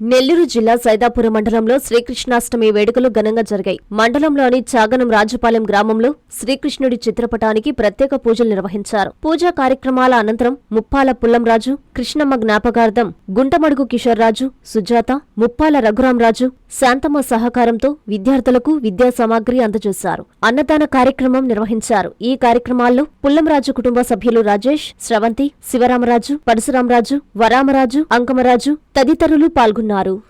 నెల్లూరు జిల్లా సైదాపురం మండలంలో శ్రీకృష్ణాష్టమి వేడుకలు ఘనంగా జరిగాయి. మండలంలోని చాగనం రాజుపాలెం గ్రామంలో శ్రీకృష్ణుడి చిత్రపటానికి ప్రత్యేక పూజలు నిర్వహించారు. పూజా కార్యక్రమాల అనంతరం ముప్పాల పుల్లంరాజు కృష్ణమ్మ జ్ఞాపకార్థం గుంటమడుగు కిషోర్రాజు సుజాత ముప్పాల రఘురాంరాజు శాంతమ్మ సహకారంతో విద్యార్థులకు విద్యా సామాగ్రి అందజేశారు. అన్నదాన కార్యక్రమం నిర్వహించారు. ఈ కార్యక్రమాల్లో పుల్లంరాజు కుటుంబ సభ్యులు రాజేష్ స్రవంతి శివరామరాజు పరశురామరాజు వరామరాజు అంకమరాజు తదితరులు పాల్గొన్నారు.